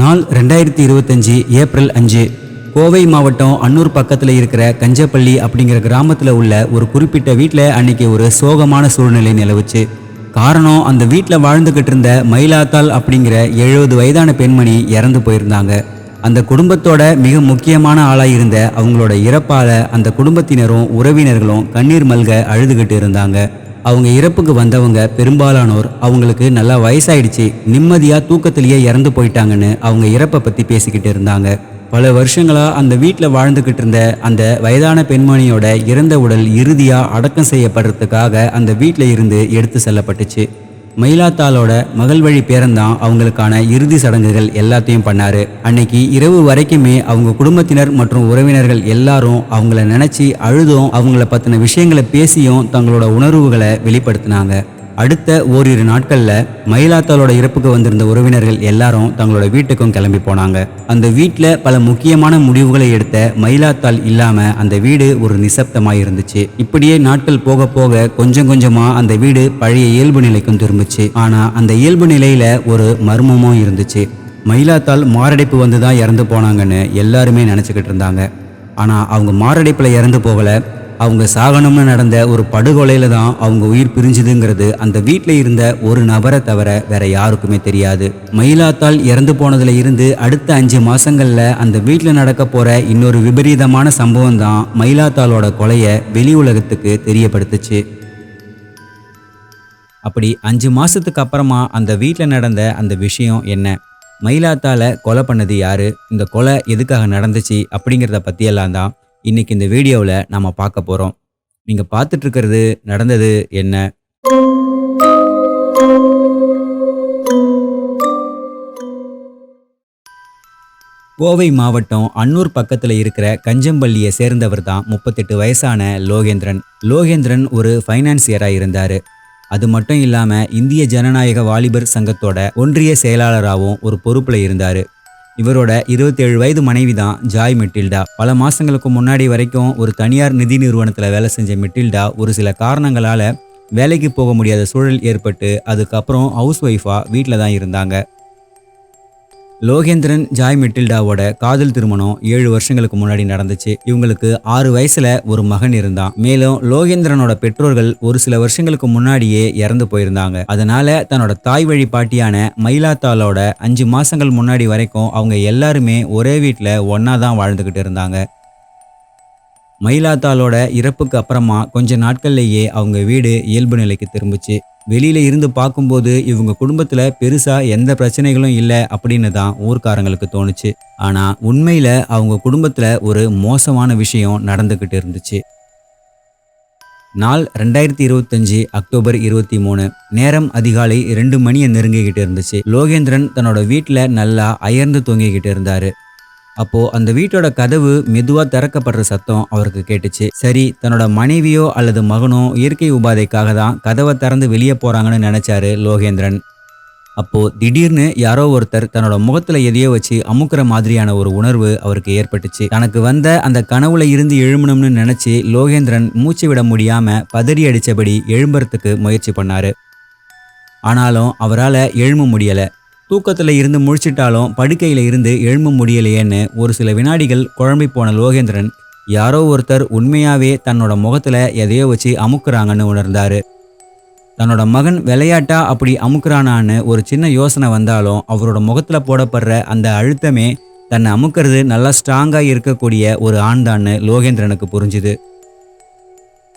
நாள் ரெண்டாயிரத்தி இருபத்தஞ்சி ஏப்ரல் அஞ்சு. கோவை மாவட்டம் அன்னூர் பக்கத்தில் இருக்கிற கஞ்சப்பள்ளி அப்படிங்கிற கிராமத்தில் உள்ள ஒரு குறிப்பிட்ட வீட்டில் அன்னைக்கு ஒரு சோகமான சூழ்நிலை நிலவுச்சு. காரணம் அந்த வீட்டில் வாழ்ந்துக்கிட்டு இருந்த மயிலாத்தாள் அப்படிங்கிற எழுபது வயதான பெண்மணி இறந்து போயிருந்தாங்க. அந்த குடும்பத்தோட மிக முக்கியமான ஆளாக இருந்த அவங்களோட இறப்பால அந்த குடும்பத்தினரும் உறவினர்களும் கண்ணீர் மல்க அழுதுகிட்டு இருந்தாங்க. அவங்க இறப்புக்கு வந்தவங்க பெரும்பாலானோர் அவங்களுக்கு நல்லா வயசாயிடுச்சு நிம்மதியாக தூக்கத்திலேயே இறந்து போயிட்டாங்கன்னு அவங்க இறப்பை பற்றி பேசிக்கிட்டு இருந்தாங்க. பல வருஷங்களாக அந்த வீட்டில் வாழ்ந்துக்கிட்டு இருந்த அந்த வயதான பெண்மணியோட இறந்த உடல் இறுதியாக அடக்கம் செய்யப்படுறதுக்காக அந்த வீட்டில் இருந்து எடுத்து செல்லப்பட்டுச்சு. மயிலாத்தாளோட மகள் வழி பேரன்தான் அவங்களுக்கான இறுதி சடங்குகள் எல்லாத்தையும் பண்ணாரு. அன்னைக்கு இரவு வரைக்குமே அவங்க குடும்பத்தினர் மற்றும் உறவினர்கள் எல்லாரும் அவங்கள நினைச்சு அழுதும் அவங்கள பத்தின விஷயங்களை பேசியும் தங்களோட உணர்வுகளை வெளிப்படுத்தினாங்க. அடுத்த ஓரிரு நாட்களில் மயிலாத்தாளோட இறப்புக்கு வந்திருந்த உறவினர்கள் எல்லாரும் தங்களோட வீட்டுக்கும் கிளம்பி போனாங்க. அந்த வீட்டில் பல முக்கியமான முடிவுகளை எடுத்த மயிலாத்தாள் இல்லாமல் அந்த வீடு ஒரு நிசப்தமாக இருந்துச்சு. இப்படியே நாட்கள் போக போக கொஞ்சம் கொஞ்சமாக அந்த வீடு பழைய இயல்பு நிலைக்கும் திரும்பிச்சு. ஆனால் அந்த இயல்பு நிலையில் ஒரு மர்மமும் இருந்துச்சு. மயிலாத்தாள் மாரடைப்பு வந்து தான் இறந்து போனாங்கன்னு எல்லாருமே நினச்சிக்கிட்டு இருந்தாங்க. ஆனால் அவங்க மாரடைப்பில் இறந்து போகல. அவங்க சாகனம்னு நடந்த ஒரு படுகொலையில தான் அவங்க உயிர் பிரிஞ்சுதுங்கிறது அந்த வீட்டில் இருந்த ஒரு நபரை தவிர வேற யாருக்குமே தெரியாது. மயிலாத்தாள் இறந்து போனதுல இருந்து அடுத்த அஞ்சு மாசங்கள்ல அந்த வீட்டில் நடக்க போற இன்னொரு விபரீதமான சம்பவம் தான் மயிலாத்தாளோட கொலையை வெளி உலகத்துக்கு தெரியப்படுத்துச்சு. அப்படி அஞ்சு மாசத்துக்கு அப்புறமா அந்த வீட்டில் நடந்த அந்த விஷயம் என்ன? மயிலாத்தால கொலை பண்ணது யாரு? இந்த கொலை எதுக்காக நடந்துச்சு? அப்படிங்கிறத பற்றியெல்லாம் தான் இன்னைக்கு இந்த வீடியோவில் நம்ம பார்க்க போகிறோம் நீங்கள் பார்த்துட்டு இருக்கிறது நடந்தது என்ன? கோவை மாவட்டம் அன்னூர் பக்கத்தில் இருக்கிற கஞ்சம்பள்ளியை சேர்ந்தவர் தான் முப்பத்தெட்டு வயசான லோகேந்திரன். லோகேந்திரன் ஒரு ஃபைனான்சியராக இருந்தார். அது மட்டும் இல்லாமல் இந்திய ஜனநாயக வாலிபர் சங்கத்தோட ஒன்றிய செயலாளராகவும் ஒரு பொறுப்பில் இருந்தார். இவரோட 27 வயது மனைவி தான் ஜாய் மெட்டில்டா. பல மாசங்களுக்கு முன்னாடி வரைக்கும் ஒரு தனியார் நிதி நிறுவனத்தில் வேலை செஞ்ச மெட்டில்டா ஒரு சில காரணங்களால வேலைக்கு போக முடியாத சூழல் ஏற்பட்டு அதுக்கப்புறம் ஹவுஸ் ஒய்ஃபாக வீட்டில் தான் இருந்தாங்க. லோகேந்திரன் ஜாய் மெட்டில்டாவோட காதல் திருமணம் ஏழு வருஷங்களுக்கு முன்னாடி நடந்துச்சு. இவங்களுக்கு ஆறு வயசுல ஒரு மகன் இருந்தான். மேலும் லோகேந்திரனோட பெற்றோர்கள் ஒரு சில வருஷங்களுக்கு முன்னாடியே இறந்து போயிருந்தாங்க. அதனால தன்னோட தாய் வழி பாட்டியான மயிலாத்தாளோட அஞ்சு மாசங்கள் முன்னாடி வரைக்கும் அவங்க எல்லாருமே ஒரே வீட்டில் ஒன்னா தான் வாழ்ந்துகிட்டு இருந்தாங்க. மயிலாத்தாளோட இறப்புக்கு அப்புறமா கொஞ்ச நாட்கள்லேயே அவங்க வீடு இயல்பு நிலைக்கு திரும்பிச்சு. வெளியில இருந்து பார்க்கும்போது இவங்க குடும்பத்துல பெருசா எந்த பிரச்சனைகளும் இல்லை அப்படின்னு தான் ஊர்க்காரங்களுக்கு தோணுச்சு. ஆனா உண்மையில அவங்க குடும்பத்துல ஒரு மோசமான விஷயம் நடந்துகிட்டு இருந்துச்சு. நாள் ரெண்டாயிரத்தி இருபத்தஞ்சு அக்டோபர் இருபத்தி மூணு. நேரம் அதிகாலை ரெண்டு மணியை நெருங்கிக்கிட்டு இருந்துச்சு. லோகேந்திரன் தன்னோட வீட்டில் நல்லா அயர்ந்து தூங்கிக்கிட்டு இருந்தாரு. அப்போ அந்த வீட்டோட கதவு மெதுவா திறக்கப்படுற சத்தம் அவருக்கு கேட்டுச்சு. சரி தன்னோட மனைவியோ அல்லது மகனோ இயற்கை உபாதைக்காக தான் கதவை திறந்து வெளியே போறாங்கன்னு நினைச்சாரு லோகேந்திரன். அப்போ திடீர்னு யாரோ ஒருத்தர் தன்னோட முகத்துல எதையோ வச்சு அமுக்குற மாதிரியான ஒரு உணர்வு அவருக்கு ஏற்பட்டுச்சு. தனக்கு வந்த அந்த கனவுல இருந்து எழும்பணும்னு நினைச்சு லோகேந்திரன் மூச்சு விட முடியாம பதறி அடிச்சபடி எழும்புறதுக்கு முயற்சி பண்ணாரு. ஆனாலும் அவரால் எழும்ப முடியலை. தூக்கத்தில் இருந்து முழிச்சிட்டாலும் படுக்கையில் இருந்து எழும்ப முடியலையேன்னு ஒரு சில வினாடிகள் குழம்பி போன லோகேந்திரன் யாரோ ஒருத்தர் உண்மையாவே தன்னோட முகத்தில் எதையோ வச்சு அமுக்குறாங்கன்னு உணர்ந்தார். தன்னோட மகன் விளையாட்டா அப்படி அமுக்குறானான்னு ஒரு சின்ன யோசனை வந்தாலும் அவரோட முகத்தில் போடப்படுற அந்த அழுத்தமே தன்னை அமுக்கிறது நல்லா ஸ்ட்ராங்காக இருக்கக்கூடிய ஒரு ஆண்தான்னு லோகேந்திரனுக்கு புரிஞ்சுது.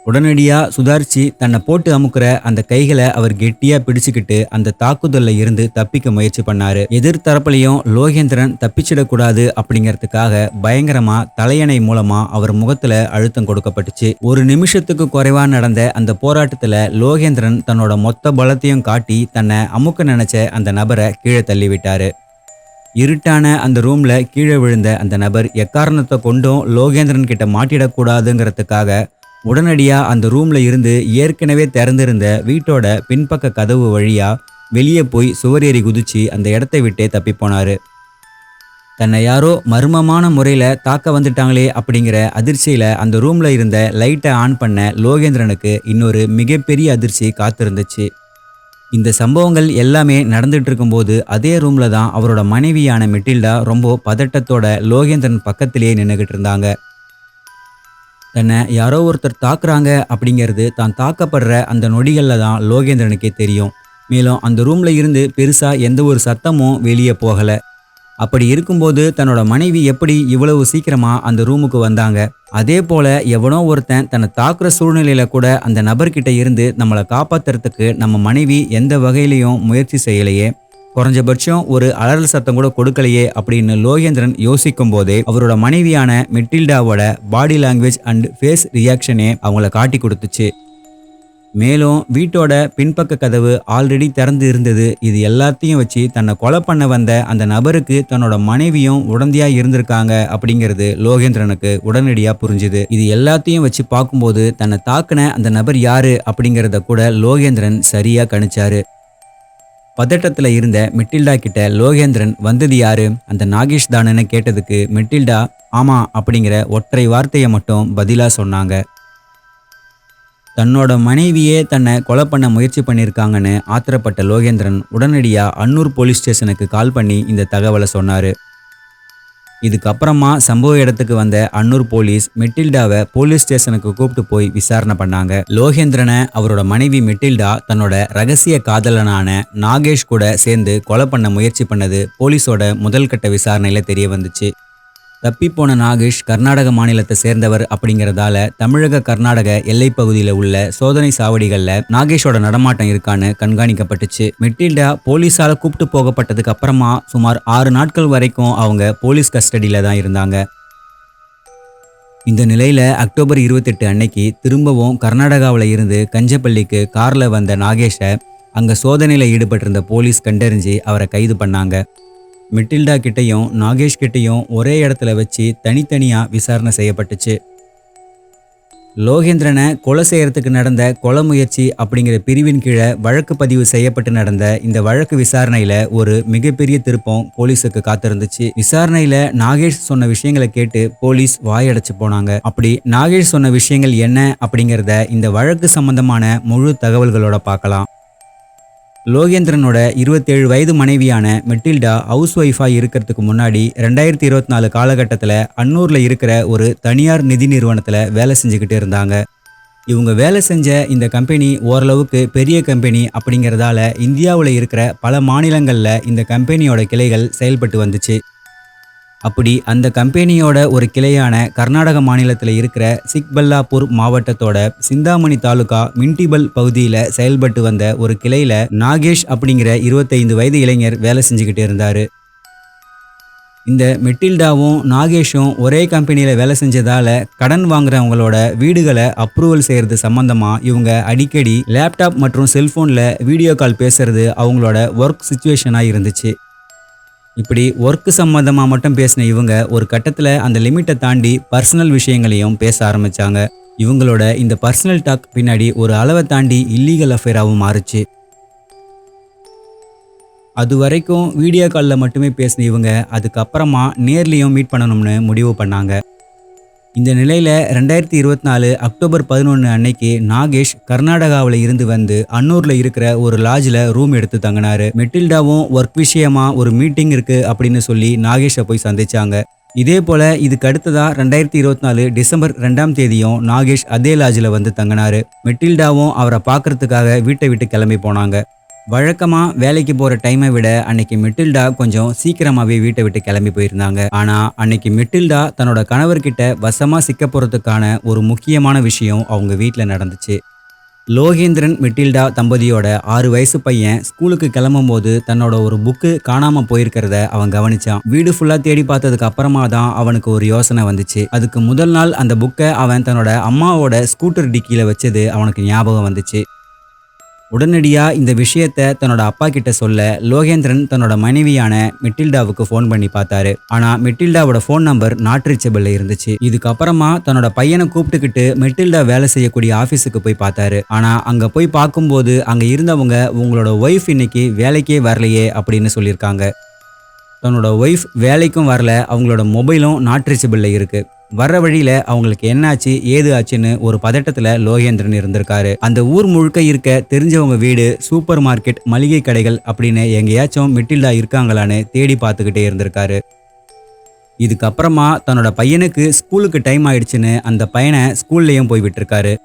உடனடியாக சுதாரிச்சு தன்னை போட்டு அமுக்குற அந்த கைகளை அவர் கெட்டியாக பிடிச்சுக்கிட்டு அந்த தாக்குதல்ல இருந்து தப்பிக்க முயற்சி பண்ணாரு. எதிர் தரப்புலையும் லோகேந்திரன் தப்பிச்சிடக்கூடாது அப்படிங்கிறதுக்காக பயங்கரமா தலையணை மூலமா அவர் முகத்துல அழுத்தம் கொடுக்கப்பட்டுச்சு. ஒரு நிமிஷத்துக்கு குறைவா நடந்த அந்த போராட்டத்துல லோகேந்திரன் தன்னோட மொத்த பலத்தையும் காட்டி தன்னை அமுக்க நினைச்ச அந்த நபரை கீழே தள்ளிவிட்டாரு. இருட்டான அந்த ரூம்ல கீழே விழுந்த அந்த நபர் எக்காரணத்தை கொண்டும் லோகேந்திரன் கிட்ட மாட்டிடக்கூடாதுங்கிறதுக்காக உடனடியாக அந்த ரூமில் இருந்து ஏற்கனவே திறந்திருந்த வீட்டோட பின்பக்க கதவு வழியாக வெளியே போய் சுவரேறி குதிச்சு அந்த இடத்தை விட்டே தப்பிப்போனார் தன்னை யாரோ மர்மமான முறையில் தாக்க வந்துட்டாங்களே அப்படிங்கிற அதிர்ச்சியில் அந்த ரூமில் இருந்த லைட்டை ஆன் பண்ண லோகேந்திரனுக்கு இன்னொரு மிகப்பெரிய அதிர்ச்சி காத்திருந்துச்சு. இந்த சம்பவங்கள் எல்லாமே நடந்துட்டு இருக்கும்போது அதே ரூமில் தான் அவரோட மனைவியான மெட்டில்டா ரொம்ப பதட்டத்தோட லோகேந்திரன் பக்கத்திலேயே நின்றுகிட்டு இருந்தாங்க. தன்னை யாரோ ஒருத்தர் தாக்குறாங்க அப்படிங்கிறது தான் தாக்கப்படுற அந்த நொடிகளில் தான் லோகேந்திரனுக்கே தெரியும். மேலும் அந்த ரூமில் இருந்து பெருசாக எந்த ஒரு சத்தமும் வெளியே போகலை. அப்படி இருக்கும்போது தன்னோட மனைவி எப்படி இவ்வளவு சீக்கிரமாக அந்த ரூமுக்கு வந்தாங்க? அதே போல் எவனோ ஒருத்தன் தன்னை தாக்குற சூழ்நிலையில் கூட அந்த நபர்கிட்ட இருந்து நம்மளை காப்பாற்றுறதுக்கு நம்ம மனைவி எந்த வகையிலையும் முயற்சி செய்யலையே. குறைஞ்சபட்சம் ஒரு அலறல் சத்தம் கூட கொடுக்கலையே அப்படின்னு லோகேந்திரன் யோசிக்கும் போதே அவரோட மனைவியான மெட்டில்டாவோட பாடி லாங்குவேஜ் அண்ட் ஃபேஸ் ரியாக்ஷனே அவங்கள காட்டி கொடுத்துச்சு. மேலும் வீட்டோட பின்பக்க கதவு ஆல்ரெடி திறந்து இருந்தது. இது எல்லாத்தையும் வச்சு தன்னை கொலை பண்ண வந்த அந்த நபருக்கு தன்னோட மனைவியும் உடந்தையா இருந்திருக்காங்க அப்படிங்கிறது லோகேந்திரனுக்கு உடனடியா புரிஞ்சுது. இது எல்லாத்தையும் வச்சு பார்க்கும்போது தன்னை தாக்கின அந்த நபர் யாரு அப்படிங்கிறத கூட லோகேந்திரன் சரியா கணிச்சாரு. பதட்டத்தில் இருந்த மெட்டில்டா கிட்ட லோகேந்திரன் வந்தது யாரு? அந்த நாகேஷ் தானன்னு கேட்டதுக்கு மெட்டில்டா ஆமா அப்படிங்கிற ஒற்றை வார்த்தையை மட்டும் பதிலாக சொன்னாங்க. தன்னோட மனைவியே தன்னை கொலை பண்ண முயற்சி பண்ணியிருக்காங்கன்னு ஆத்திரப்பட்ட லோகேந்திரன் உடனடியாக அன்னூர் போலீஸ் ஸ்டேஷனுக்கு கால் பண்ணி இந்த தகவலை சொன்னார். இதுக்கப்புறமா சம்பவ இடத்துக்கு வந்த அன்னூர் போலீஸ் மெட்டில்டாவை போலீஸ் ஸ்டேஷனுக்கு கூப்பிட்டு போய் விசாரணை பண்ணாங்க. லோகேந்திரனை அவரோட மனைவி மெட்டில்டா தன்னோட ரகசிய காதலனான நாகேஷ் கூட சேர்ந்து கொலை பண்ண முயற்சி பண்ணது போலீஸோட முதல் கட்ட விசாரணையில தெரிய வந்துச்சு. தப்பிப்போன நாகேஷ் கர்நாடக மாநிலத்தை சேர்ந்தவர் அப்படிங்கிறதால தமிழக கர்நாடக எல்லை பகுதியில் உள்ள சோதனை சாவடிகளில் நாகேஷோட நடமாட்டம் இருக்கான்னு கண்காணிக்கப்பட்டுச்சு. மெட்டில்டா போலீஸால கூப்பிட்டு போகப்பட்டதுக்கு அப்புறமா சுமார் ஆறு நாட்கள் வரைக்கும் அவங்க போலீஸ் கஸ்டடியில தான் இருந்தாங்க. இந்த நிலையில அக்டோபர் இருபத்தெட்டு அன்னைக்கு திரும்பவும் கர்நாடகாவில் இருந்து கஞ்சப்பள்ளிக்கு கார்ல வந்த நாகேஷை அங்க சோதனையில ஈடுபட்டிருந்த போலீஸ் கண்டறிஞ்சு அவரை கைது பண்ணாங்க. மிட்டில்டா கிட்டேயும் நாகேஷ் கிட்டையும் ஒரே இடத்துல வச்சு தனித்தனியாக விசாரணை செய்யப்பட்டுச்சு. லோகேந்திரனை கொலை செய்யறதுக்கு நடந்த கொலை முயற்சி அப்படிங்கிற பிரிவின் கீழே வழக்கு பதிவு செய்யப்பட்டு நடந்த இந்த வழக்கு விசாரணையில் ஒரு மிகப்பெரிய திருப்பம் போலீஸுக்கு காத்திருந்துச்சு. விசாரணையில் நாகேஷ் சொன்ன விஷயங்களை கேட்டு போலீஸ் வாயடைச்சு போனாங்க. அப்படி நாகேஷ் சொன்ன விஷயங்கள் என்ன அப்படிங்கிறத இந்த வழக்கு சம்பந்தமான முழு தகவல்களோட பார்க்கலாம். லோகேந்திரனோட இருபத்தேழு வயது மனைவியான மெட்டில்டா ஹவுஸ் ஒய்ஃபாக இருக்கிறதுக்கு முன்னாடி ரெண்டாயிரத்தி இருபத்தி நாலு காலகட்டத்தில் அன்னூரில் இருக்கிற ஒரு தனியார் நிதி நிறுவனத்தில் வேலை செஞ்சுக்கிட்டு இருந்தாங்க. இவங்க வேலை செஞ்ச இந்த கம்பெனி ஓரளவுக்கு பெரிய கம்பெனி அப்படிங்கிறதால இந்தியாவில் இருக்கிற பல மாநிலங்களில் இந்த கம்பெனியோட கிளைகள் செயல்பட்டு வந்துச்சு. அப்படி அந்த கம்பெனியோட ஒரு கிளையான கர்நாடக மாநிலத்தில் இருக்கிற சிக்பல்லாப்பூர் மாவட்டத்தோட சிந்தாமணி தாலுகா மின்டிபல் பகுதியில் செயல்பட்டு வந்த ஒரு கிளையில நாகேஷ் அப்படிங்கிற இருபத்தைந்து வயது இளைஞர் வேலை செஞ்சுக்கிட்டு இருந்தார். இந்த மெட்டில்டாவும் நாகேஷும் ஒரே கம்பெனியில் வேலை செஞ்சதால கடன் வாங்குறவங்களோட வீடுகளை அப்ரூவல் செய்கிறது சம்மந்தமாக இவங்க அடிக்கடி லேப்டாப் மற்றும் செல்ஃபோனில் வீடியோ கால் பேசுறது அவங்களோட ஒர்க் சுச்சுவேஷனாக இருந்துச்சு. இப்படி ஒர்க் சம்மந்தமாக மட்டும் பேசின இவங்க ஒரு கட்டத்தில் அந்த லிமிட்டை தாண்டி பர்சனல் விஷயங்களையும் பேச ஆரம்பித்தாங்க இவங்களோட இந்த பர்சனல் டாக் பின்னாடி ஒரு அளவை தாண்டி இல்லீகல் அஃபேராகவும் மாறுச்சு. அது வரைக்கும் வீடியோ காலில் மட்டுமே பேசின இவங்க அதுக்கப்புறமா நேர்லேயும் மீட் பண்ணணும்னு முடிவு பண்ணாங்க. இந்த நிலையில் ரெண்டாயிரத்தி இருபத்தி நாலு அக்டோபர் பதினொன்று அன்னைக்கு நாகேஷ் கர்நாடகாவில் இருந்து வந்து அன்னூரில் இருக்கிற ஒரு லாட்ஜில் ரூம் எடுத்து தங்கினாரு. மெட்டில்டாவும் ஒர்க் விஷயமா ஒரு மீட்டிங் இருக்குது அப்படின்னு சொல்லி நாகேஷை போய் சந்திச்சாங்க. இதே போல இதுக்கு அடுத்ததா ரெண்டாயிரத்தி இருபத்தி நாலு டிசம்பர் ரெண்டாம் தேதியும் நாகேஷ் அதே லாட்ஜில் வந்து தங்கினாரு. மெட்டில்டாவும் அவரை பார்க்கறதுக்காக வீட்டை விட்டு கிளம்பி போனாங்க. வழக்கமாக வேலைக்கு போகிற டைமை விட அன்னைக்கு மெட்டில்டா கொஞ்சம் சீக்கிரமாகவே வீட்டை விட்டு கிளம்பி போயிருந்தாங்க. ஆனால் அன்னைக்கு மெட்டில்டா தன்னோட கணவர்கிட்ட வசமாக சிக்க போகிறதுக்கான ஒரு முக்கியமான விஷயம் அவங்க வீட்டில் நடந்துச்சு. லோகேந்திரன் மெட்டில்டா தம்பதியோட ஆறு வயசு பையன் ஸ்கூலுக்கு கிளம்பும்போது தன்னோட ஒரு புக்கு காணாம போயிருக்கிறத அவன் கவனிச்சான். வீடு ஃபுல்லா தேடி பார்த்ததுக்கு அப்புறமா தான் அவனுக்கு ஒரு யோசனை வந்துச்சு. அதுக்கு முதல் நாள் அந்த புக்கை அவன் தன்னோட அம்மாவோட ஸ்கூட்டர் டிக்கியில வச்சது அவனுக்கு ஞாபகம் வந்துச்சு. உடனடியாக இந்த விஷயத்த தன்னோட அப்பா கிட்ட சொல்ல லோகேந்திரன் தன்னோட மனைவியான மெட்டில்டாவுக்கு ஃபோன் பண்ணி பார்த்தாரு. ஆனால் மெட்டில்டாவோட ஃபோன் நம்பர் நாட் ரீச்சபிள்ல இருந்துச்சு. இதுக்கப்புறமா தன்னோட பையனை கூப்பிட்டுக்கிட்டு மெட்டில்டா வேலை செய்யக்கூடிய ஆஃபீஸுக்கு போய் பார்த்தாரு. ஆனால் அங்கே போய் பார்க்கும்போது அங்கே இருந்தவங்க உங்களோட ஒய்ஃப் இன்னைக்கு வேலைக்கே வரலையே அப்படின்னு சொல்லியிருக்காங்க. தன்னோட ஒய்ஃப் வேலைக்கும் வரல அவங்களோட மொபைலும் நாட் ரீச்சபிளில் இருக்குது வர்ற வழியில அவங்களுக்கு என்னாச்சு ஏது ஆச்சுன்னு ஒரு பதட்டத்துல லோகேந்திரன் இருந்திருக்காரு. அந்த ஊர் முழுக்க இருக்க தெரிஞ்சவங்க வீடு சூப்பர் மார்க்கெட் மளிகை கடைகள் அப்படின்னு எங்கேயாச்சும் மிட்டில்டா இருக்காங்களான்னு தேடி பார்த்துக்கிட்டே இருந்திருக்காரு. இதுக்கப்புறமா தன்னோட பையனுக்கு ஸ்கூலுக்கு டைம் ஆயிடுச்சுன்னு அந்த பையனை ஸ்கூல்லையும் போய் விட்டுருக்காரு.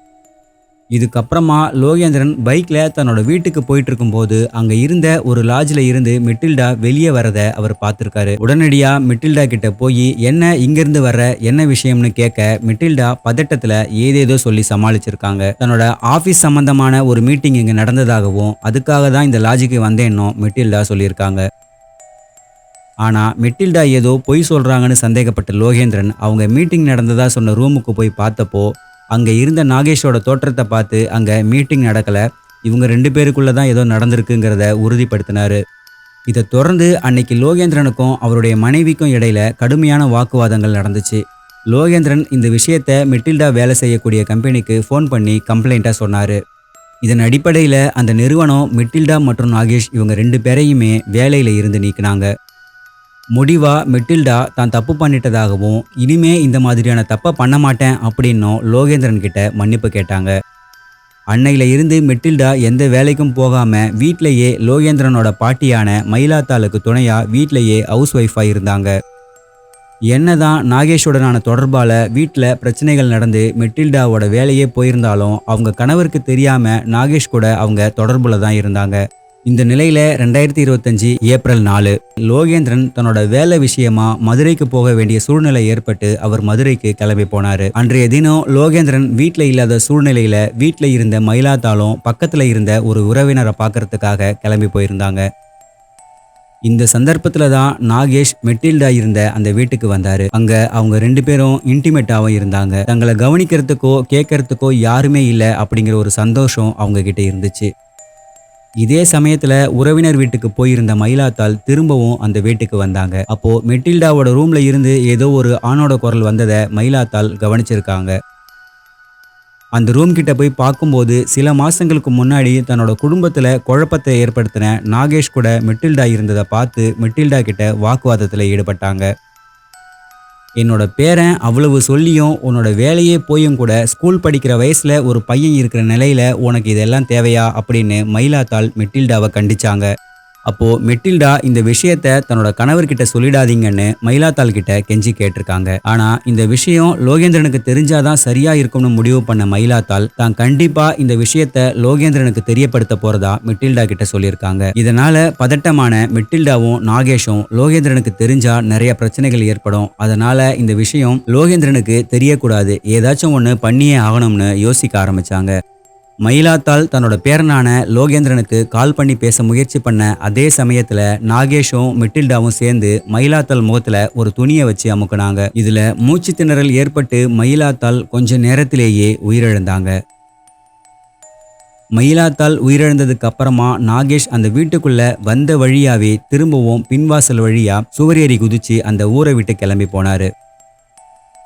இதுக்கப்புறமா லோகேந்திரன் பைக்கில் தன்னோட வீட்டுக்கு போயிட்டு இருக்கும்போது அங்கே இருந்த ஒரு லாட்ஜில் இருந்து மெட்டில்டா வெளியே வரத அவர் பார்த்துருக்காரு. உடனடியாக மெட்டில்டா கிட்ட போய் என்ன இங்கிருந்து வர்ற? என்ன விஷயம்னு கேட்க மெட்டில்டா பதட்டத்தில் ஏதேதோ சொல்லி சமாளிச்சிருக்காங்க. தன்னோட ஆஃபீஸ் சம்பந்தமான ஒரு மீட்டிங் இங்கே நடந்ததாகவும் அதுக்காக தான் இந்த லாட்ஜுக்கு வந்தேன்னும் மெட்டில்டா சொல்லியிருக்காங்க. ஆனால் மெட்டில்டா ஏதோ பொய் சொல்கிறாங்கன்னு சந்தேகப்பட்ட லோகேந்திரன் அவங்க மீட்டிங் நடந்ததாக சொன்ன ரூமுக்கு போய் பார்த்தப்போ அங்கே இருந்த நாகேஷோட தோற்றத்தை பார்த்து அங்கே மீட்டிங் நடக்கல. இவங்க ரெண்டு பேருக்குள்ளே தான் ஏதோ நடந்திருக்குங்கிறத உறுதிப்படுத்தினாரு. இதை தொடர்ந்து அன்னைக்கு லோகேந்திரனுக்கும் அவருடைய மனைவிக்கும் இடையில கடுமையான வாக்குவாதங்கள் நடந்துச்சு. லோகேந்திரன் இந்த விஷயத்த மிட்டில்டா வேலை செய்யக்கூடிய கம்பெனிக்கு ஃபோன் பண்ணி கம்ப்ளைண்ட்டாக சொன்னார். இதன் அடிப்படையில் அந்த நிறுவனம் மிட்டில்டா மற்றும் நாகேஷ் இவங்க ரெண்டு பேரையுமே வேலையில் இருந்து நீக்கினாங்க. முடிவா மெட்டில்டா தான் தப்பு பண்ணிட்டதாகவும் இனிமே இந்த மாதிரியான தப்பை பண்ண மாட்டேன் அப்படின்னும் லோகேந்திரன் கிட்ட மன்னிப்பு கேட்டாங்க. அன்னையில இருந்து மெட்டில்டா எந்த வேலைக்கும் போகாம வீட்டிலேயே லோகேந்திரனோட பாட்டியான மயிலாத்தாளுக்கு துணையா வீட்டிலேயே ஹவுஸ் ஒய்ஃபாக இருந்தாங்க. என்னதான் நாகேஷுடனான தொடர்பால வீட்டில் பிரச்சனைகள் நடந்து மெட்டில்டாவோட வேலையே போயிருந்தாலும் அவங்க கணவருக்கு தெரியாம நாகேஷ் கூட அவங்க தொடர்புல தான் இருந்தாங்க. இந்த நிலையில ரெண்டாயிரத்தி இருபத்தஞ்சு ஏப்ரல் நாலு லோகேந்திரன் தன்னோட வேலை விஷயமா மதுரைக்கு போக வேண்டிய சூழ்நிலை ஏற்பட்டு அவர் மதுரைக்கு கிளம்பி போனாரு. அன்றைய தினம் லோகேந்திரன் வீட்டில் இல்லாத சூழ்நிலையில வீட்டில் இருந்த மயிலாத்தாலும் பக்கத்துல இருந்த ஒரு உறவினரை பார்க்கறதுக்காக கிளம்பி போயிருந்தாங்க. இந்த சந்தர்ப்பத்துல தான் நாகேஷ் மெட்டில்டா இருந்த அந்த வீட்டுக்கு வந்தாரு. அங்க அவங்க ரெண்டு பேரும் இன்டிமேட்டாவும் இருந்தாங்க. தங்களை கவனிக்கிறதுக்கோ கேட்கறதுக்கோ யாருமே இல்லை அப்படிங்கிற ஒரு சந்தோஷம் அவங்க கிட்ட இருந்துச்சு. இதே சமயத்துல உறவினர் வீட்டுக்கு போயிருந்த மயிலாத்தாள் திரும்பவும் அந்த வீட்டுக்கு வந்தாங்க. அப்போ மெட்டில்டாவோட ரூம்ல இருந்து ஏதோ ஒரு ஆணோட குரல் வந்ததை மயிலாத்தாள் கவனிச்சிருக்காங்க. அந்த ரூம் கிட்ட போய் பார்க்கும்போது சில மாசங்களுக்கு முன்னாடி தன்னோட குடும்பத்துல குழப்பத்தை ஏற்படுத்தின நாகேஷ் கூட மெட்டில்டா இருந்ததை பார்த்து மெட்டில்டா கிட்ட வாக்குவாதத்துல ஈடுபட்டாங்க. என்னோட பேரன் அவ்வளவு சொல்லியும் உன்னோட வேலையே போயும் கூட ஸ்கூல் படிக்கிற வயசுல ஒரு பையன் இருக்கிற நிலையில உனக்கு இதெல்லாம் தேவையா அப்படின்னு மயிலாத்தாள் மெட்டில்டாவை கண்டிச்சாங்க. அப்போ மெட்டில்டா இந்த விஷயத்த தன்னோட கணவர்கிட்ட சொல்லிடாதீங்கன்னு மயிலாத்தாள் கிட்ட கெஞ்சி கேட்டிருக்காங்க. ஆனா இந்த விஷயம் லோகேந்திரனுக்கு தெரிஞ்சாதான் சரியா இருக்கும்னு முடிவு பண்ண மயிலாத்தாள் தான் கண்டிப்பா இந்த விஷயத்த லோகேந்திரனுக்கு தெரியப்படுத்த போறதா மெட்டில்டா கிட்ட சொல்லியிருக்காங்க. இதனால பதட்டமான மெட்டில்டாவும் நாகேஷும் லோகேந்திரனுக்கு தெரிஞ்சா நிறைய பிரச்சனைகள் ஏற்படும். அதனால இந்த விஷயம் லோகேந்திரனுக்கு தெரியக்கூடாது. ஏதாச்சும் ஒன்று பண்ணியே ஆகணும்னு யோசிக்க ஆரம்பிச்சாங்க. மயிலாத்தாள் தன்னோட பேரனான லோகேந்திரனுக்கு கால் பண்ணி பேச முயற்சி பண்ண அதே சமயத்துல நாகேஷும் மிட்டில்டாவும் சேர்ந்து மயிலாத்தாள் முகத்துல ஒரு துணியை வச்சு அமுக்குனாங்க. இதுல மூச்சு திணறல் ஏற்பட்டு மயிலாத்தாள் கொஞ்ச நேரத்திலேயே உயிரிழந்தாங்க. மயிலாத்தாள் உயிரிழந்ததுக்கு அப்புறமா நாகேஷ் அந்த வீட்டுக்குள்ள வந்த வழியாவே திரும்பவும் பின்வாசல் வழியா சுவரேறி குதிச்சு அந்த ஊரை விட்டு கிளம்பி போனாரு.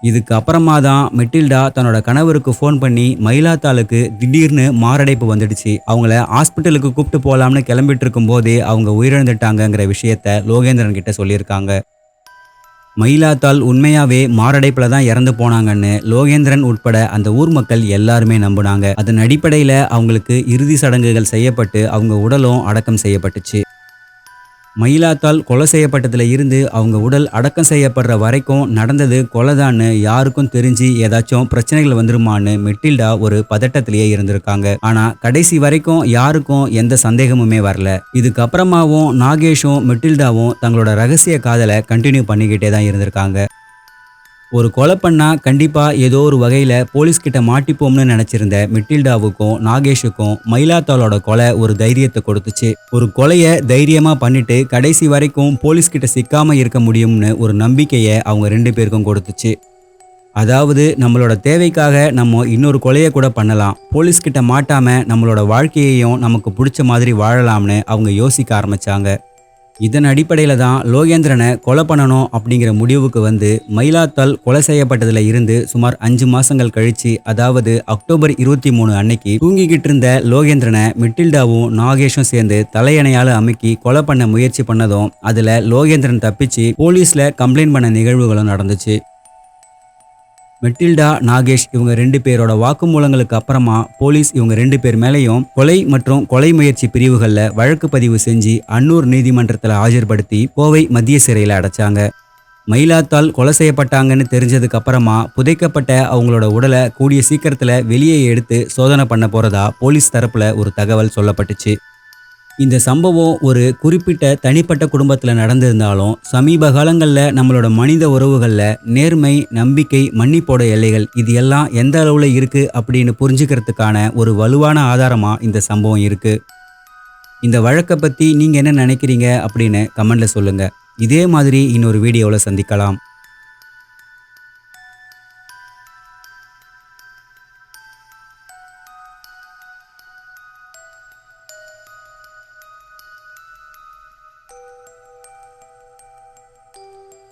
இதுக்கு அப்புறமா தான் மெட்டில்டா தன்னோட கணவருக்கு ஃபோன் பண்ணி மயிலாத்தாளுக்கு திடீர்னு மாரடைப்பு வந்துடுச்சு. அவங்கள ஹாஸ்பிட்டலுக்கு கூப்பிட்டு போகலாம்னு கிளம்பிட்டு இருக்கும்போதே அவங்க உயிரிழந்துட்டாங்கங்கிற விஷயத்த லோகேந்திரன் கிட்ட சொல்லியிருக்காங்க. மயிலாத்தாள் உண்மையாவே மாரடைப்புல தான் இறந்து போனாங்கன்னு லோகேந்திரன் உட்பட அந்த ஊர் மக்கள் எல்லாருமே நம்புனாங்க. அதன் அடிப்படையில் அவங்களுக்கு இறுதி சடங்குகள் செய்யப்பட்டு அவங்க உடலும் அடக்கம் செய்யப்பட்டுச்சு. மயிலாத்தால் கொலை செய்யப்பட்டதுல இருந்து அவங்க உடல் அடக்கம் செய்யப்படுற வரைக்கும் நடந்தது கொலைதான்னு யாருக்கும் தெரிஞ்சு ஏதாச்சும் பிரச்சனைகள் வந்துருமான்னு மெட்டில்டா ஒரு பதட்டத்திலேயே இருந்திருக்காங்க. ஆனா கடைசி வரைக்கும் யாருக்கும் எந்த சந்தேகமுமே வரல. இதுக்கப்புறமாவும் நாகேஷும் மெட்டில்டாவும் தங்களோட ரகசிய காதலை கண்டினியூ பண்ணிக்கிட்டே தான் இருந்திருக்காங்க. ஒரு கொலை பண்ணால் கண்டிப்பாக ஏதோ ஒரு வகையில் போலீஸ்கிட்ட மாட்டிப்போம்னு நினச்சிருந்த மிட்டில்டாவுக்கும் நாகேஷுக்கும் மயிலாத்தாளோட கொலை ஒரு தைரியத்தை கொடுத்துச்சு. ஒரு கொலையை தைரியமாக பண்ணிட்டு கடைசி வரைக்கும் போலீஸ்கிட்ட சிக்காமல் இருக்க முடியும்னு ஒரு நம்பிக்கையை அவங்க ரெண்டு பேருக்கும் கொடுத்துச்சு. அதாவது நம்மளோட தேவைக்காக நம்ம இன்னொரு கொலையை கூட பண்ணலாம். போலீஸ்கிட்ட மாட்டாமல் நம்மளோட வாழ்க்கையையும் நமக்கு பிடிச்ச மாதிரி வாழலாம்னு அவங்க யோசிக்க ஆரம்பித்தாங்க இதன் அடிப்படையில் தான் லோகேந்திரனை கொலை பண்ணணும் அப்படிங்கிற முடிவுக்கு வந்து மயிலாத்தால் கொலை செய்யப்பட்டதில் இருந்து சுமார் அஞ்சு மாசங்கள் கழிச்சு அதாவது அக்டோபர் இருபத்தி மூணு அன்னைக்கு தூங்கிக்கிட்டு இருந்த லோகேந்திரனை மிட்டில்டாவும் நாகேஷும் சேர்ந்து தலையணையால் அமுக்கி கொலை பண்ண முயற்சி பண்ணதும் அதில் லோகேந்திரன் தப்பிச்சு போலீஸில் கம்ப்ளைண்ட் பண்ண நிகழ்வுகளும் நடந்துச்சு. மெட்டில்டா நாகேஷ் இவங்க ரெண்டு பேரோட வாக்குமூலங்களுக்கு அப்புறமா போலீஸ் இவங்க ரெண்டு பேர் மேலேயும் கொலை மற்றும் கொலை முயற்சி பிரிவுகளில் வழக்கு பதிவு செஞ்சு அன்னூர் நீதிமன்றத்தில் ஆஜர்படுத்தி கோவை மத்திய சிறையில் அடைச்சாங்க. மயிலாத்தால் கொலை செய்யப்பட்டாங்கன்னு தெரிஞ்சதுக்கு அப்புறமா புதைக்கப்பட்ட அவங்களோட உடலை கூடிய சீக்கிரத்தில் வெளியே எடுத்து சோதனை பண்ண போறதா போலீஸ் தரப்புல ஒரு தகவல் சொல்லப்பட்டுச்சு. இந்த சம்பவம் ஒரு குறிப்பிட்ட தனிப்பட்ட குடும்பத்தில் நடந்திருந்தாலும் சமீப காலங்களில் நம்மளோட மனித உறவுகளில் நேர்மை நம்பிக்கை மன்னிப்போட எல்லைகள் இது எல்லாம் எந்த அளவில் இருக்குது அப்படின்னு புரிஞ்சுக்கிறதுக்கான ஒரு வலுவான ஆதாரமாக இந்த சம்பவம் இருக்குது இந்த வழக்கை பற்றி நீங்கள் என்ன நினைக்கிறீங்க அப்படின்னு கமெண்டில் சொல்லுங்கள் இதே மாதிரி இன்னொரு வீடியோவில் சந்திக்கலாம்.